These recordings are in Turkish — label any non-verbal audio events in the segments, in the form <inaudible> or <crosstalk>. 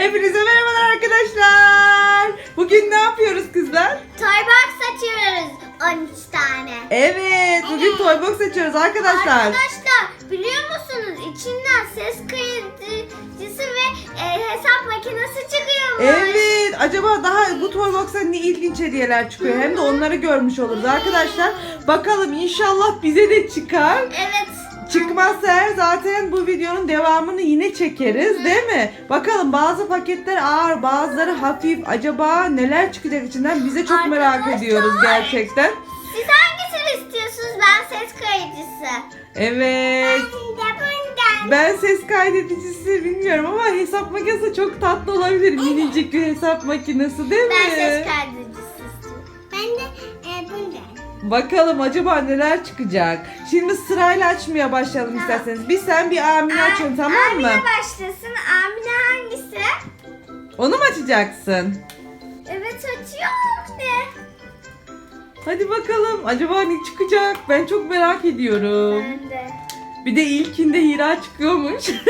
Hepinize merhabalar arkadaşlar. Bugün ne yapıyoruz kızlar? Toy box açıyoruz 13 tane. Evet, bugün toy box açıyoruz arkadaşlar. Arkadaşlar biliyor musunuz içinden ses kayıtıcısı ve e, hesap makinesi çıkıyormuş. Evet, acaba daha bu toy box'a ne ilginç hediyeler çıkıyor? Hem de onları görmüş oluruz arkadaşlar. Bakalım inşallah bize de çıkar. Evet. Çıkmazsa eğer zaten bu videonun devamını yine çekeriz değil mi? Bakalım bazı paketler ağır bazıları hafif. Acaba neler çıkacak içinden bize çok merak Arkadaşlar. ediyoruz gerçekten. Siz hangisini istiyorsunuz? Ben ses kayıcısı. Evet. bundan. Ben ses kaydedicisi bilmiyorum ama hesap makinesi çok tatlı olabilir. Minicik bir hesap makinesi değil mi? Ben ses kaydedicisi istiyorum. Ben de. Bakalım acaba neler çıkacak. Şimdi sırayla açmaya başlayalım Tamam. isterseniz. Bir sen bir Amine açın tamam mı? Amine başlasın. Amine hangisi? Onu mu açacaksın? Evet açıyor Amine. Hadi bakalım acaba ne çıkacak? Ben çok merak ediyorum. Ben de. Bir de ilkinde Hira çıkıyormuş. <laughs>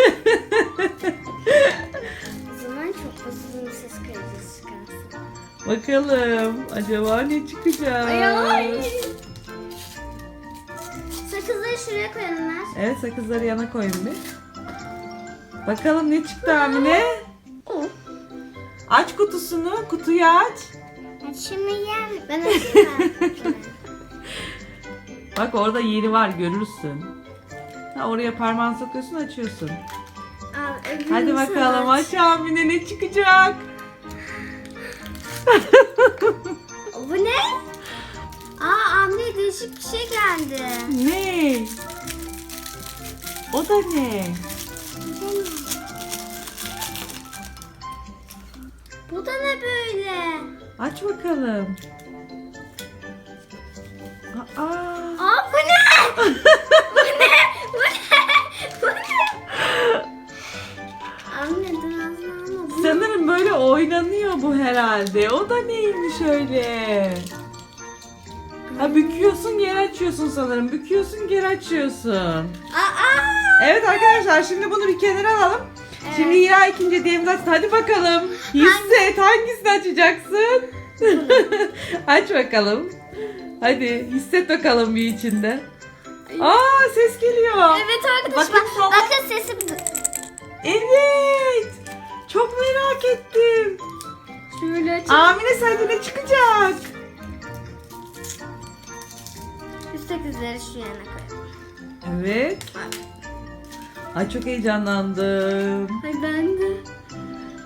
O zaman çok uzun bir ses kayıcısı çıkarsın. bakalım acaba ne çıkacak? Ay ay. Şuraya koyalım ver. Evet sakızları yana koyun bir. Bakalım ne çıktı Amine? Aç kutusunu, kutuyu aç. Şimdi yer mi? Ben açayım. <laughs> Bak orada yeri var görürsün. Ha, oraya parmağını sokuyorsun açıyorsun. Öbürünü Hadi bakalım aç Amine ne çıkacak? Bu ne? Amine değişik bir şey geldi. Ne? O da ne? Bu da ne böyle? Aç bakalım. Aa, Aa bu ne? <laughs> bu ne? Bu ne? Bu ne? Amine dur ağzına alma. Bu ne? sanırım böyle oynanıyor bu herhalde. O da neymiş öyle? Açıyorsun sanırım. Büküyorsun geri açıyorsun. Aa! Evet arkadaşlar şimdi bunu bir kenara alalım. Evet. Şimdi Hira ikinci hediyemizi açsın. Hadi bakalım. Hisset hangisini açacaksın? <laughs> Aç bakalım. Hadi hisset bakalım bir içinde. Aa ses geliyor. Evet arkadaşlar. Bakın sesim. Evet. Çok merak ettim. Şöyle açayım. Amine sende ne çıkacak? Üstteki üzeri şu yana koyalım. Evet. Ay çok heyecanlandım. Ay ben de.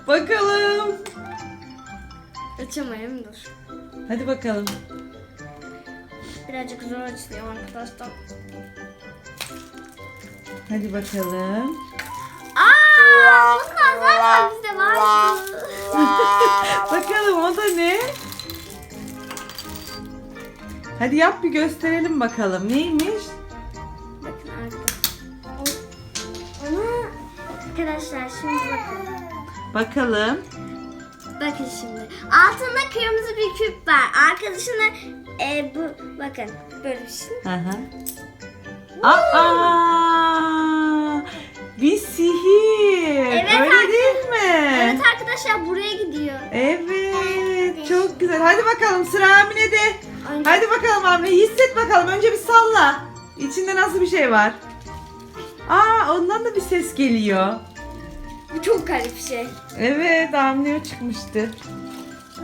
Bakalım. Açamayayım dur. Hadi bakalım. Birazcık zor açılıyor arkadaşlar. Hadi bakalım. Aa, bunlar zaten bizde var. <laughs> bakalım o da ne? Hadi yap bir gösterelim bakalım. Neymiş? Bakın arkadaşlar. Ona arkadaşlar şimdi bakın. Bakalım. Bakın şimdi. Altında kırmızı bir küp var. Arkadaşına e, bu bakın böyle bir şey. Hı hı. Aa! Bir sihir. Evet, Öyle değil mi? Evet arkadaşlar buraya gidiyor. Evet, çok güzel. Hadi bakalım sıra Amine'de. Önce- Hadi bakalım Amine hisset bakalım. Önce bir salla. İçinde nasıl bir şey var? Aa ondan da bir ses geliyor. Bu çok garip bir şey. Evet Amine çıkmıştı.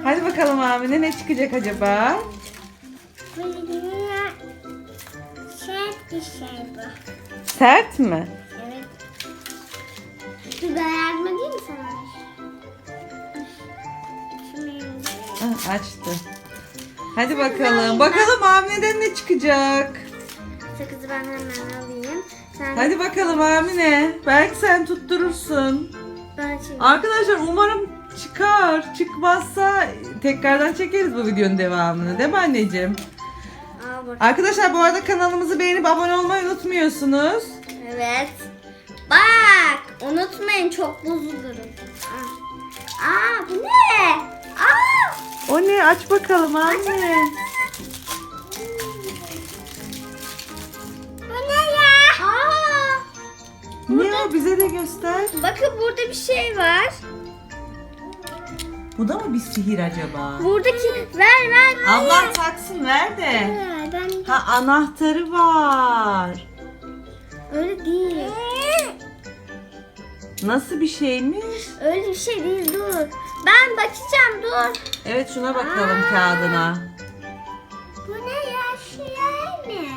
Hadi bakalım Amine ne çıkacak acaba? Sert bir şey bu. Sert mi? Evet. Ben yardım edeyim mi sana? Açtı. Hadi bakalım. Bakalım Amine'den ne çıkacak? Sakızı ben hemen alayım. Sen Hadi bakalım Amine. Belki sen tutturursun. ben açayım. Arkadaşlar umarım çıkar. Çıkmazsa tekrardan çekeriz bu videonun devamını. Değil mi anneciğim? Aa, bak. Arkadaşlar bu arada kanalımızı beğenip abone olmayı unutmuyorsunuz. Evet. Bak unutmayın çok bozulurum. Aa, Aç bakalım anne. Bu ne ya? Aa! Ne o? Bize de göster. Bakın burada bir şey var. Bu da mı bir sihir acaba? Buradaki ver ver. Allah taksın ver de. Ben Ha anahtarı var. öyle değil. Nasıl bir şeymiş? Öyle bir şey değil dur. Ben bakacağım dur. Evet şuna bakalım Aa. kağıdına. Bu ne ya şey mi?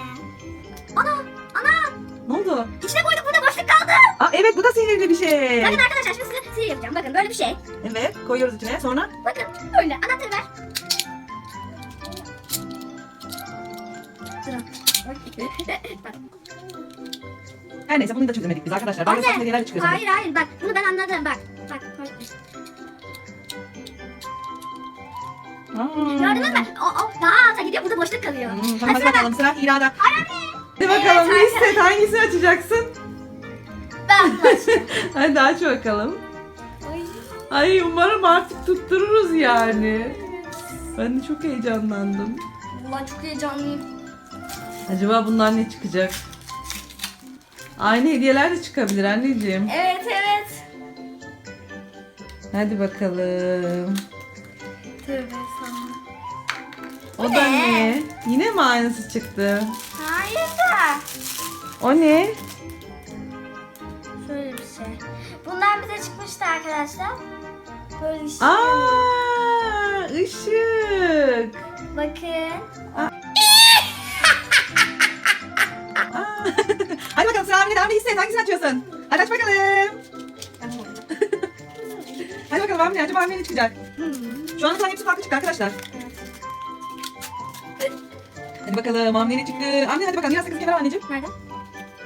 Ana ana Ne oldu? içine koyduk burada boşluk kaldı. Aa evet bu da sihirli bir şey. Bakın arkadaşlar şimdi size sihir yapacağım. Bakın böyle bir şey. Evet koyuyoruz içine sonra. Bakın böyle anahtarı ver. Durun. Bak. Her neyse bunu da çözemedik biz arkadaşlar. Banyo saçma hediyeler çıkıyor Hayır hayır bak bunu ben anladım bak. Bak. bak. Sanırım. Gördünüz mü? O, o daha alta gidiyor burada boşluk kalıyor. Hmm, tamam hadi bakalım sıra İra'da. Anne. Hadi bakalım Evet, hisset hangisini açacaksın? Ben. <laughs> Hadi aç bakalım. Ay umarım artık tuttururuz yani. Ben de çok heyecanlandım. Vallahi çok heyecanlıyım. Acaba bundan ne çıkacak? Aynı hediyeler de çıkabilir anneciğim. Evet evet. Hadi bakalım. Tövbe sana. O da ne? Yine mi aynısı çıktı? Hayır da. O ne? Şöyle bir şey. Bundan bize çıkmıştı arkadaşlar. Böyle şey. Aa, ışık. Bakın. Aa. <laughs> Hadi bakalım sıra Amine. Amine hisset. Hangisini açıyorsun? Hadi aç bakalım. Hadi <laughs> bakalım Amine. Acaba Amine ne çıkacak? Şu an hepsi farklı çıktı arkadaşlar. Hadi bakalım Amine ne çıktı? Amine hadi bakalım. Biraz sakız kenara anneciğim. Nerede?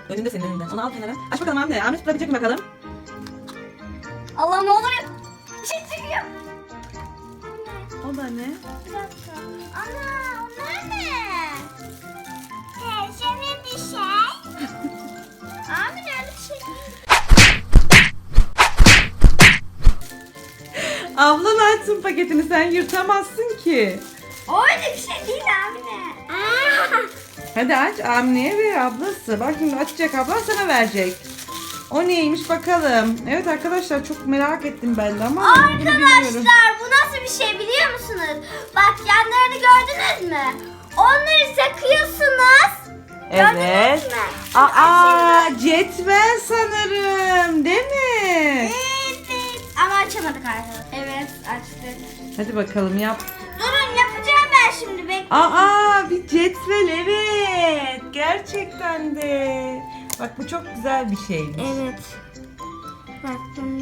Önünde senin önünde. Onu al kenara. Aç bakalım Amine. Amine tutabilecek mi bakalım? Allah ne olur. Bir şey çıkıyor. O da ne? Bir dakika. Ana onlar ne? Teyzeme bir şey. Öyle bir şey. Ablan açsın paketini. Sen yırtamazsın ki. Öyle bir şey değil abi ne? <laughs> Hadi aç Amine'ye ve ablası. Bak şimdi açacak ablan sana verecek. O neymiş bakalım. Evet arkadaşlar çok merak ettim ben de ama. Arkadaşlar bu nasıl bir şey biliyor musunuz? Bak yanlarını gördünüz mü? Onları takıyorsunuz. Evet. Gördünüz mü? Aa cetvel sanırım değil mi? Evet. Ama açamadık arkadaşlar. Evet açtık. Hadi bakalım yap. Ben şimdi bekleyin. Aa bir cetvel evet. Gerçekten de. Bak bu çok güzel bir şeymiş. Evet. Bak bunu.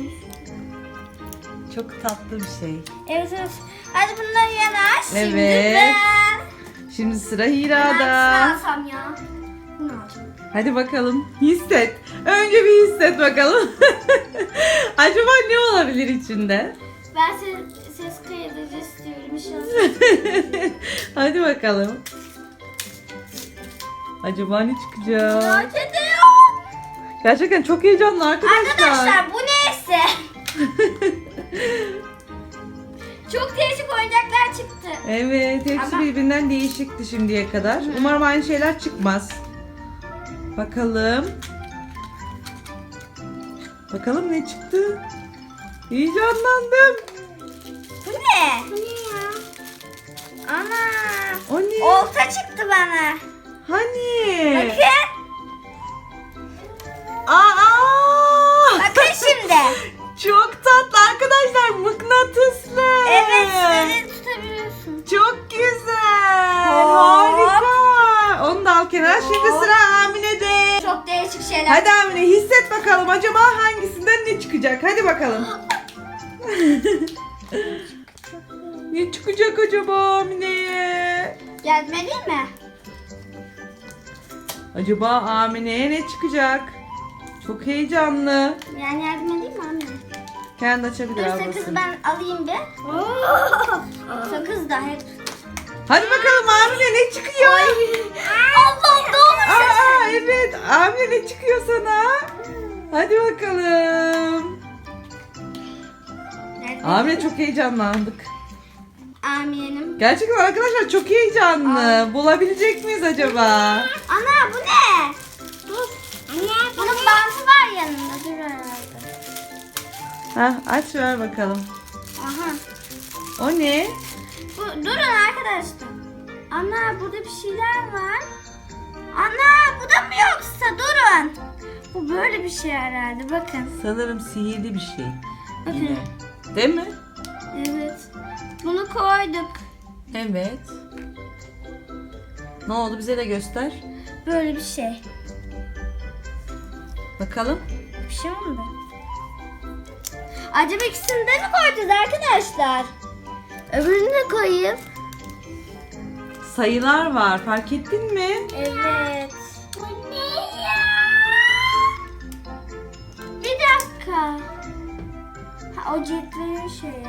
Çok tatlı bir şey. Evet evet. Hadi bunları yana. Şimdi Evet. ben. Şimdi sıra Hangisini Hira'da. alsam ya? Bunu alacağım. Hadi bakalım. Hisset. Önce bir hisset bakalım. <laughs> Acaba ne olabilir içinde? Ben ses, <laughs> Hadi bakalım. Acaba ne çıkacak? Merak ediyorum. Gerçekten çok heyecanlı arkadaşlar. Arkadaşlar bu neyse. <laughs> Çok değişik oyuncaklar çıktı. Evet, hepsi Ama- birbirinden değişikti şimdiye kadar. Umarım aynı şeyler çıkmaz. Bakalım. Bakalım ne çıktı? Heyecanlandım. Ne? Olta çıktı bana. Hani? Bakın. Aa! Bakın <laughs> şimdi. Çok tatlı arkadaşlar. Mıknatıslı. Evet tutabiliyorsun. Çok güzel. Hop. Harika. Onu da al kenara. Şimdi Hop. sıra Amine'de. Çok değişik şeyler. Hadi Amine hisset bakalım acaba hangisinden ne çıkacak? Hadi bakalım. <laughs> <laughs> ne çıkacak acaba Amine'ye? Yardım edeyim mi? Acaba Amine'ye ne çıkacak? Çok heyecanlı. Yani yardım edeyim mi anne? Kendi açabilir Dur ablası. sakızı ben alayım bir. Sakız da hep. Hadi bakalım Amine ne çıkıyor? Allah ne olur Aa evet Amine ne çıkıyor sana? Hadi bakalım. Amine çok heyecanlandık. Amine'nim. Gerçekten arkadaşlar çok heyecanlı. Bulabilecek miyiz acaba? Ana bu ne? Dur. Anne Bunun bantı var yanında. Dur herhalde. Hah aç ver bakalım. Aha. O ne? Bu, durun arkadaşlar. Ana burada bir şeyler var. Ana bu da mı yoksa durun. Bu böyle bir şey herhalde bakın. Sanırım sihirli bir şey. Bakın. Yine. Değil mi? Evet. Bunu koyduk. Evet. Ne oldu bize de göster. Böyle bir şey. Bakalım. Bir şey oldu. Acaba ikisini de mi koyacağız arkadaşlar? Öbürünü de koyayım. Sayılar var fark ettin mi? Evet. Bu ne ya? Bir dakika. Ha, o cetvelin şeyi.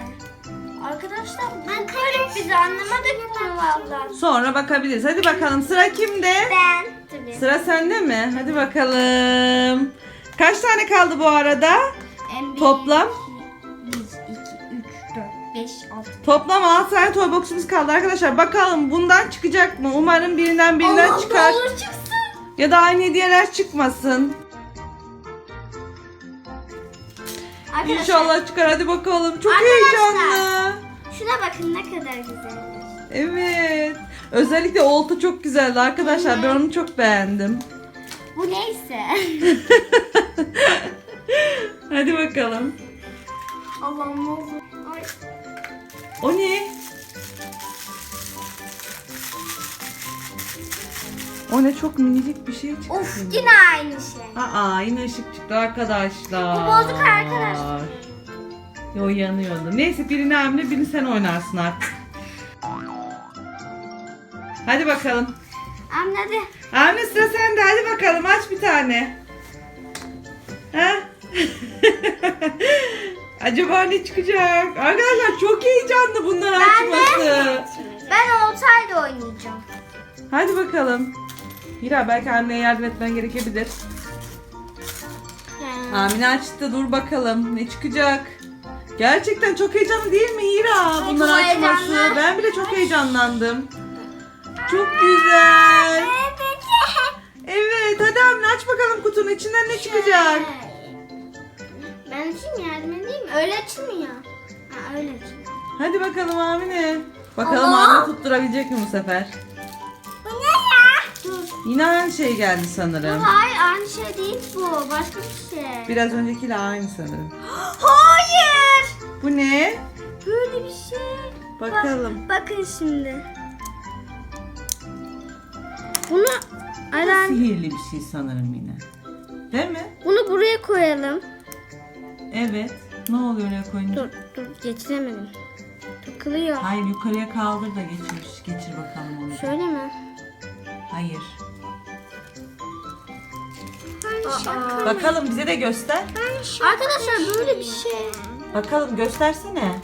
Arkadaşlar ben garip biz anlamadık bunu valla. Sonra bakabiliriz. Hadi bakalım sıra kimde? Ben. Tabii. Sıra sende mi? Hadi bakalım. Kaç tane kaldı bu arada? En bir, Toplam? 1, 2, 3, 4, 5, 6. Toplam 6 tane toy box'umuz kaldı arkadaşlar. Bakalım bundan çıkacak mı? Umarım birinden birinden Allah çıkar. ne olur çıksın. Ya da aynı hediyeler çıkmasın. Arkadaşlar İnşallah çıkar. Hadi bakalım. Çok Arkadaşlar. heyecanlı. şuna bakın ne kadar güzelmiş. Evet. Özellikle olta çok güzeldi arkadaşlar. Ben onu çok beğendim. Bu neyse. <laughs> Hadi bakalım. Allah'ım ne olur. Ay. O ne? O ne çok minicik bir şey çıktı. Of yine aynı şey. Aa aynı ışık çıktı arkadaşlar. Bu bozuk arkadaşlar. Yo yanıyordu. Neyse birini Emre birini sen oynarsın artık. Hadi bakalım. Anladı. Emre sıra sende hadi bakalım aç bir tane. Ha? <laughs> Acaba ne çıkacak? Arkadaşlar çok heyecanlı bunları Ben de. açması. Ben oltayla oynayacağım. Hadi bakalım. Hira belki anneye yardım etmen gerekebilir. Ha. Amine açtı dur bakalım ne çıkacak. Gerçekten çok heyecanlı değil mi Hira Çok bunları açması? heyecanlı. Ben bile çok heyecanlandım. Çok güzel. <laughs> Evet hadi Amine aç bakalım kutunun içinden ne çıkacak. Ben açayım yardım edeyim mi? Öyle açılmıyor. Ha öyle açılıyor. Hadi bakalım Amine. Bakalım Allah. Amine tutturabilecek mi bu sefer? Yine aynı şey geldi sanırım. hayır aynı şey değil bu. Başka bir şey. Biraz öncekiyle aynı sanırım. <gasps> Hayır. Bu ne? Böyle bir şey. Bakalım. Bak- bakın şimdi. Bunu Aran, Sihirli bir şey sanırım yine. Değil mi? bunu buraya koyalım. Evet. Ne oluyor oraya koyunca? Dur dur geçiremedim. Takılıyor. Hayır yukarıya kaldır da geçir. Geçir bakalım onu. Şöyle mi? Hayır. Aa. Bakalım bize de göster. Arkadaşlar böyle bir şey. Bakalım göstersene.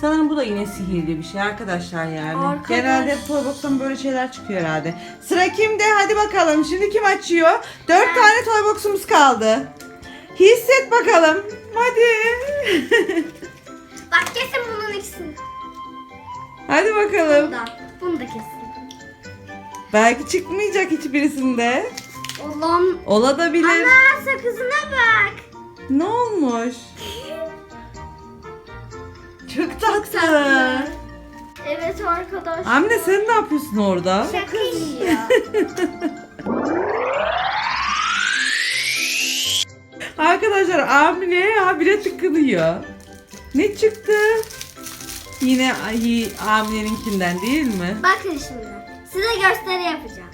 Sanırım bu da yine sihirli bir şey arkadaşlar yani. Arkadaş. Genelde Toybox'tan böyle şeyler çıkıyor herhalde. Sıra kimde? Hadi bakalım. Şimdi kim açıyor? Dört tane Toybox'umuz kaldı. Hisset bakalım. Hadi. Bak kesin bunun ikisini. Hadi bakalım. Bunu da. Bunu da kesin. Belki çıkmayacak hiçbirisinde. Allah'ım. Ola da bilir. Ana sakızına bak. Ne olmuş? Çok tatlı. Evet arkadaş. Amine sen ne yapıyorsun orada? Sakız. <laughs> Arkadaşlar Amine habire tıkınıyor. Ne çıktı? Yine Amine'ninkinden değil mi? Bakın şimdi. Size gösteri yapacağım.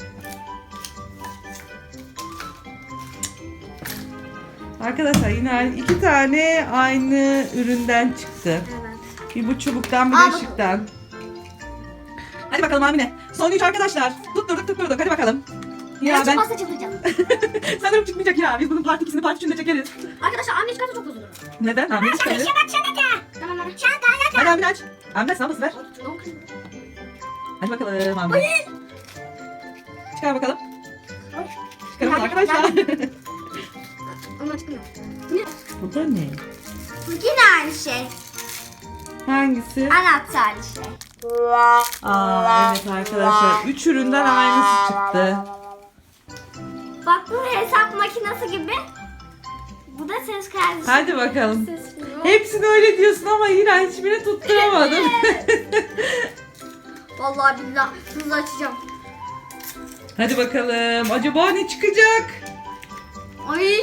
Arkadaşlar yine iki tane aynı üründen çıktı. Evet. Bir bu çubuktan bir Al de bakalım. ışıktan. Hadi bakalım Amine. Son üç arkadaşlar. Tutturduk tutturduk hadi bakalım. Ya ben çıkmazsa çıldıracağım. <laughs> sanırım çıkmayacak ya. Biz bunun part 2'sini part 3'ünde çekeriz. Arkadaşlar anne çıkarsa çok bozulurum. Neden? Amine da. Tamam. Şaka Hadi Amine aç. Amine sen nasıl ver? Hadi bakalım Amine. Çıkar bakalım. Çıkaralım arkadaşlar. <laughs> Ama çıkmıyor. Bu da ne? Yine aynı şey. Hangisi? Anahtarlı şey. Aa evet arkadaşlar. Üç üründen aynısı çıktı. Bak bu hesap makinesi gibi. Bu da ses kaydı. Hadi bakalım. Ses- Hepsini öyle diyorsun ama Hira hiçbirini tutturamadın. <laughs> Vallahi billahi hızlı açacağım. Hadi bakalım. Acaba ne çıkacak? Ay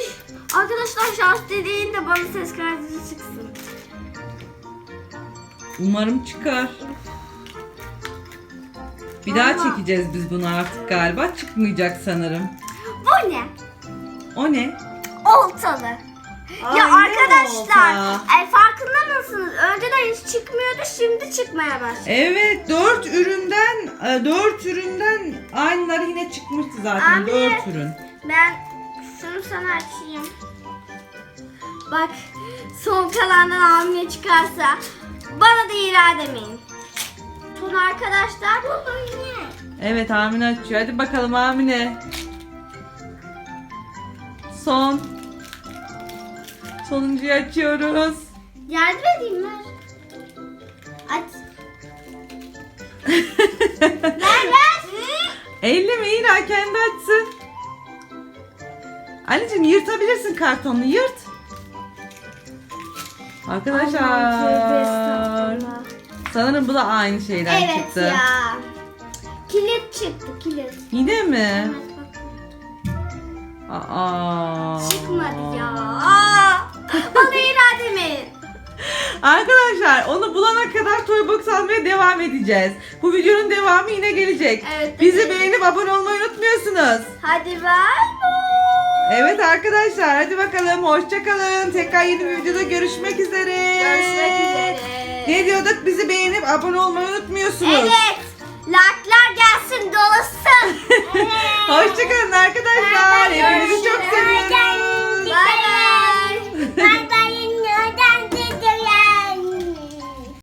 arkadaşlar şans dediğinde bana ses kaydı çıksın. Umarım çıkar. Bir daha Ama- çekeceğiz biz bunu artık galiba. Çıkmayacak sanırım. Bu ne? O ne? Oltalı. Ay, ya arkadaşlar e, farkında mısınız? Önceden hiç çıkmıyordu şimdi çıkmaya başladı. Evet dört üründen e, dört üründen aynıları yine çıkmıştı zaten Anne. dört ürün. Ben şunu sana açayım. Bak son kalandan hamile çıkarsa bana da ira demeyin. Son arkadaşlar. Evet Amine açıyor. Hadi bakalım Amine. Son. Sonuncuyu açıyoruz. Yardım edeyim mi? Aç. ver ver. Elle mi Hira kendi açsın. Anneciğim yırtabilirsin kartonunu yırt. Arkadaşlar sanırım bu da aynı şeyden Evet çıktı. ya. Kilit çıktı kilit. Yine mi? Evet. Aa. Çıkmadı ya. Aa, bana ira demeyin. Arkadaşlar onu bulana kadar Toy Box almaya devam edeceğiz. Bu videonun devamı yine gelecek. Evet, Bizi beğenip abone olmayı unutmuyorsunuz. Hadi bay bay. Evet arkadaşlar hadi bakalım hoşçakalın. Tekrar yeni bir videoda görüşmek üzere. Görüşmek üzere. Ne diyorduk? Bizi beğenip abone olmayı unutmuyorsunuz. Evet. Like'lar gelsin dolasın. <laughs> Hoşçakalın arkadaşlar. Hepinizi çok seviyorum. バイバイ。